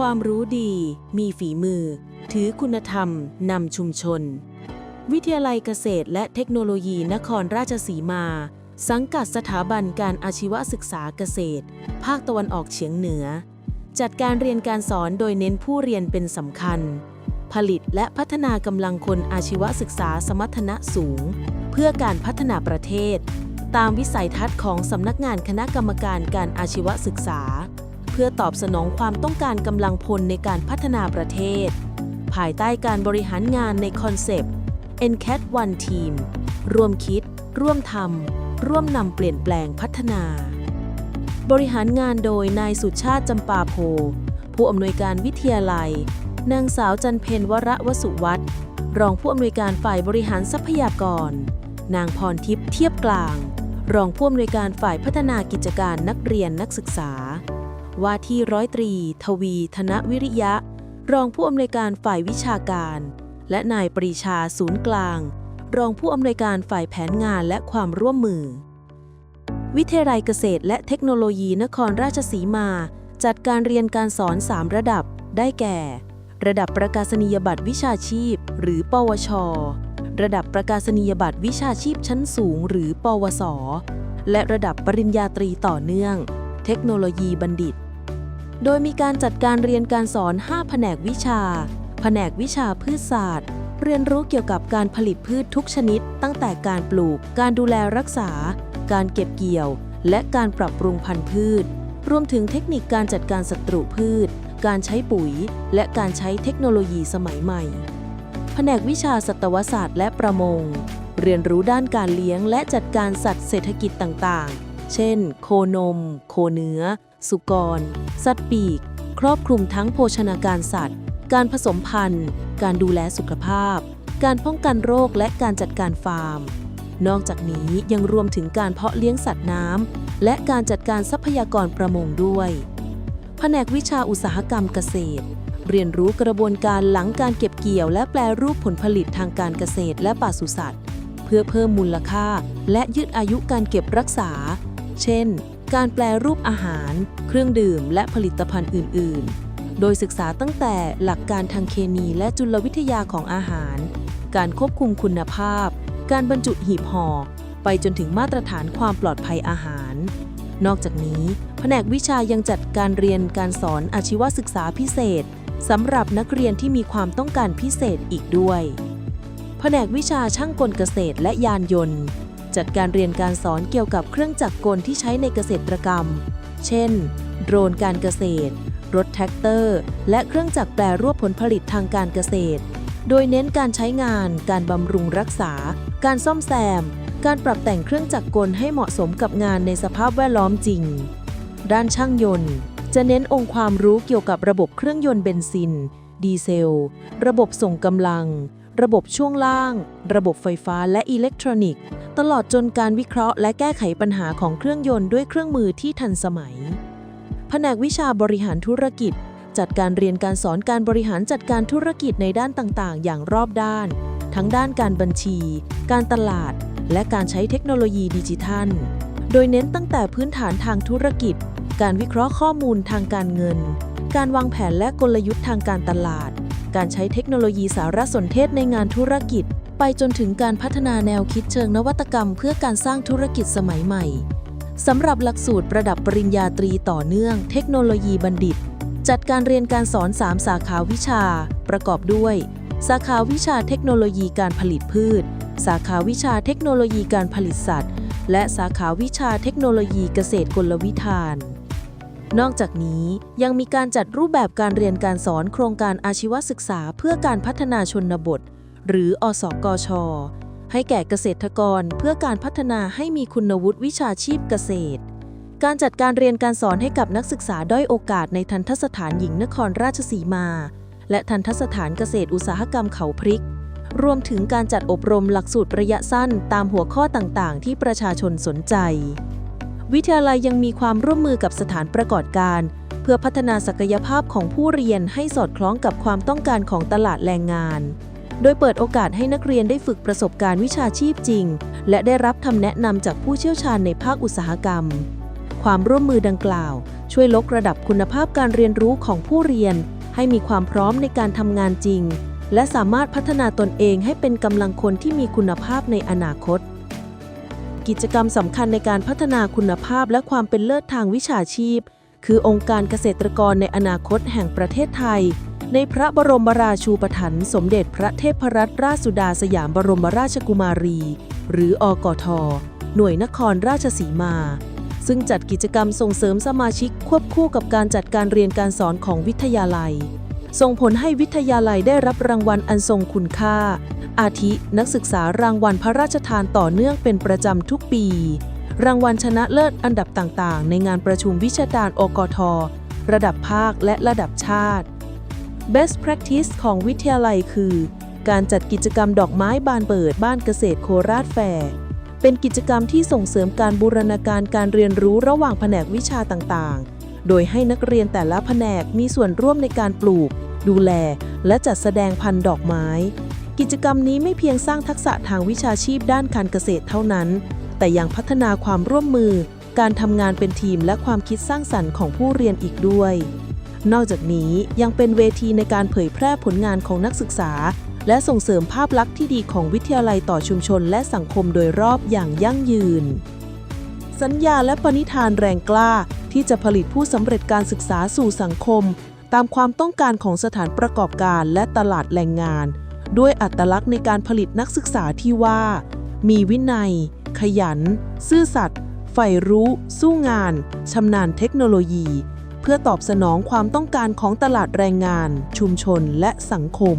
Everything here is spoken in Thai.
ความรู้ดี มีฝีมือ ถือคุณธรรม นำชุมชน วิทยาลัยเกษตรและเทคโนโลยีนครราชสีมา สังกัดสถาบันการอาชีวศึกษาเกษตร ภาคตะวันออกเฉียงเหนือ จัดการเรียนการสอนโดยเน้นผู้เรียนเป็นสำคัญ ผลิตและพัฒนากำลังคนอาชีวศึกษาสมรรถนะสูง เพื่อการพัฒนาประเทศ ตามวิสัยทัศน์ของสำนักงานคณะกรรมการการอาชีวศึกษา เพื่อตอบสนองความต้องการกำลังพลในการพัฒนาประเทศ ภายใต้การบริหารงานในคอนเซปต์ NCAT One Team ร่วมคิด ร่วมทำ ร่วมนำเปลี่ยนแปลงพัฒนา บริหารงานโดยนายสุชาติจำปาโพ ผู้อำนวยการวิทยาลัย นางสาวจันเพนวระวสุวัตรรองผู้อำนวยการฝ่ายบริหารทรัพยากร นางพรทิพย์เทียบกลาง รองผู้อำนวยการฝ่ายพัฒนากิจการนักเรียนนักศึกษา ว่าที่ร้อยตรี ทวี ธนวิริยะ รองผู้อำนวยการฝ่ายวิชาการ และนายปรีชาศูนย์กลาง รองผู้อำนวยการฝ่ายแผนงานและความร่วมมือ วิทยาลัยเกษตรและเทคโนโลยีนครราชสีมา จัดการเรียนการสอน 3 ระดับ ได้แก่ ระดับประกาศนียบัตรวิชาชีพ หรือ ปวช ระดับประกาศนียบัตรวิชาชีพชั้นสูง หรือ ปวส และระดับปริญญาตรีต่อเนื่อง เทคโนโลยีบัณฑิต โดยมีการจัดการเรียนการสอน 5 แผนกวิชา แผนกวิชาพืชศาสตร์ เรียนรู้เกี่ยวกับการผลิตพืชทุกชนิด ตั้งแต่การปลูก การดูแลรักษา การเก็บเกี่ยว และการปรับปรุงพันธุ์พืช รวมถึงเทคนิคการจัดการศัตรูพืช การใช้ปุ๋ย และการใช้เทคโนโลยีสมัยใหม่ แผนกวิชาสัตวศาสตร์และประมง เรียนรู้ด้านการเลี้ยงและจัดการสัตว์เศรษฐกิจต่างๆ เช่น โคนม โคเนื้อ สุกร สัตว์ปีก ครอบคลุมทั้งโภชนาการสัตว์ การผสมพันธุ์ การดูแลสุขภาพ การป้องกันโรคและการจัดการฟาร์ม นอกจากนี้ยังรวมถึงการเพาะเลี้ยงสัตว์น้ำและการจัดการทรัพยากรประมงด้วย แผนกวิชาอุตสาหกรรมเกษตร เรียนรู้กระบวนการหลังการเก็บเกี่ยว และแปลรูปผลผลิตทางการเกษตรและปศุสัตว์ เพื่อเพิ่มมูลค่า และยืดอายุการเก็บรักษา เช่น การแปลรูปอาหาร เครื่องดื่ม และผลิตภัณฑ์อื่น ๆ โดยศึกษาตั้งแต่หลักการทางเคมีและจุลวิทยาของอาหาร การควบคุมคุณภาพ การบรรจุหีบห่อ ไปจนถึงมาตรฐานความปลอดภัยอาหาร นอกจากนี้ แผนกวิชายังจัดการเรียนการสอนอาชีวศึกษาพิเศษสำหรับนักเรียนที่มีความต้องการพิเศษอีกด้วย แผนกวิชาช่างกลเกษตรและยานยนต์ จัดการเรียนการสอนเกี่ยวกับเครื่องจักรกลที่ใช้ในเกษตรกรรม เช่น โดรนการเกษตร รถแท็กเตอร์ และเครื่องจักรแปรรูปผลผลิตทางการเกษตร โดยเน้นการใช้งาน การบำรุงรักษา การซ่อมแซม การปรับแต่งเครื่องจักรกลให้เหมาะสมกับงานในสภาพแวดล้อมจริง ด้านช่างยนต์ จะเน้นองค์ความรู้เกี่ยวกับระบบเครื่องยนต์เบนซิน ดีเซล ระบบส่งกำลัง ระบบช่วงล่าง ระบบไฟฟ้าและอิเล็กทรอนิกส์ ตลอดจนการวิเคราะห์และแก้ไขปัญหาของเครื่องยนต์ด้วยเครื่องมือที่ทันสมัย แผนกวิชาบริหารธุรกิจ จัดการเรียนการสอนการบริหารจัดการธุรกิจในด้านต่างๆ อย่างรอบด้าน ทั้งด้านการบัญชี การตลาด และการใช้เทคโนโลยีดิจิทัล โดยเน้นตั้งแต่พื้นฐานทางธุรกิจ การวิเคราะห์ข้อมูลทางการเงิน การวางแผนและกลยุทธ์ทางการตลาด การใช้เทคโนโลยีสารสนเทศในงานธุรกิจ ไปจนถึงการพัฒนาแนวคิดเชิงนวัตกรรม เพื่อการสร้างธุรกิจสมัยใหม่สำหรับหลักสูตรประดับปริญญาตรีต่อเนื่อง เทคโนโลยีบัณฑิต จัดการเรียนการสอน 3 สาขาวิชา ประกอบด้วย สาขาวิชาเทคโนโลยีการผลิตพืช สาขาวิชาเทคโนโลยีการผลิตสัตว์ และสาขาวิชาเทคโนโลยีเกษตรกลวิธาน นอกจากนี้ยังมีการจัดรูปแบบการเรียนการสอนโครงการอาชีวศึกษาเพื่อการพัฒนาชนบท หรืออสกช ให้แก่เกษตรกรเพื่อการพัฒนาให้มีคุณวุฒิวิชาชีพเกษตร การจัดการเรียนการสอนให้กับนักศึกษาด้อยโอกาสในทันทสถานหญิงนครราชสีมา และทันทสถานเกษตรอุตสาหกรรมเขาพริก รวมถึงการจัดอบรมหลักสูตรระยะสั้นตามหัวข้อต่างๆ ที่ประชาชนสนใจ วิทยาลัยยังมีความร่วมมือกับสถานประกอบการ เพื่อพัฒนาศักยภาพของผู้เรียนให้สอดคล้องกับความต้องการของตลาดแรงงาน โดยเปิดโอกาสให้นักเรียนได้ฝึกประสบการณ์วิชาชีพจริง และได้รับคำแนะนำจากผู้เชี่ยวชาญในภาคอุตสาหกรรม ความร่วมมือดังกล่าว ช่วยลกระดับคุณภาพการเรียนรู้ของผู้เรียน ให้มีความพร้อมในการทำงานจริง และสามารถพัฒนาตนเองให้เป็นกำลังคนที่มีคุณภาพในอนาคต กิจกรรมสำคัญในการพัฒนาคุณภาพและความเป็นเลิศทางวิชาชีพ คือองค์การเกษตรกรในอนาคตแห่งประเทศไทย ในพระบรมราชูปถัมภ์สมเด็จพระเทพรัตนราชสุดาสยามบรมราชกุมารี หรืออกท หน่วยนครราชสีมาซึ่งจัดกิจกรรมส่งเสริมสมาชิกควบคู่กับการจัดการเรียนการสอนของวิทยาลัย ส่งผลให้วิทยาลัยได้รับรางวัลอันทรงคุณค่า อาทิ นักศึกษารางวัลพระราชทานต่อเนื่องเป็นประจำทุกปี รางวัลชนะเลิศอันดับต่างๆ ในงานประชุมวิชาการอกท ระดับภาคและระดับชาติ Best Practice ของวิทยาลัยคือ การจัดกิจกรรมดอกไม้บานเปิดบ้านเกษตรโคราชแฟร์เป็นกิจกรรมที่ส่งเสริมการบูรณาการการเรียนรู้ระหว่างแผนกวิชาต่างๆ โดยให้นักเรียนแต่ละแผนกมีส่วนร่วมในการปลูก ดูแล และจัดแสดงพันธุ์ดอกไม้ กิจกรรมนี้ไม่เพียงสร้างทักษะทางวิชาชีพด้านการเกษตรเท่านั้น แต่ยังพัฒนาความร่วมมือ การทำงานเป็นทีมและความคิดสร้างสรรค์ของผู้เรียนอีกด้วย นอกจากนี้ยังเป็นเวทีในการเผยแพร่ผลงานของนักศึกษา และส่งเสริมภาพลักษณ์ที่ดีของวิทยาลัยต่อชุมชนและสังคมโดยรอบอย่างยั่งยืน สัญญาและปณิธานแรงกล้า ที่จะผลิตผู้สำเร็จการศึกษาสู่สังคม ตามความต้องการของสถานประกอบการและตลาดแรงงาน ด้วยอัตลักษณ์ในการผลิตนักศึกษาที่ว่า มีวินัย ขยัน ซื่อสัตย์ใฝ่รู้ สู้งาน ชำนาญเทคโนโลยี เพื่อตอบสนองความต้องการของตลาดแรงงาน ชุมชนและสังคม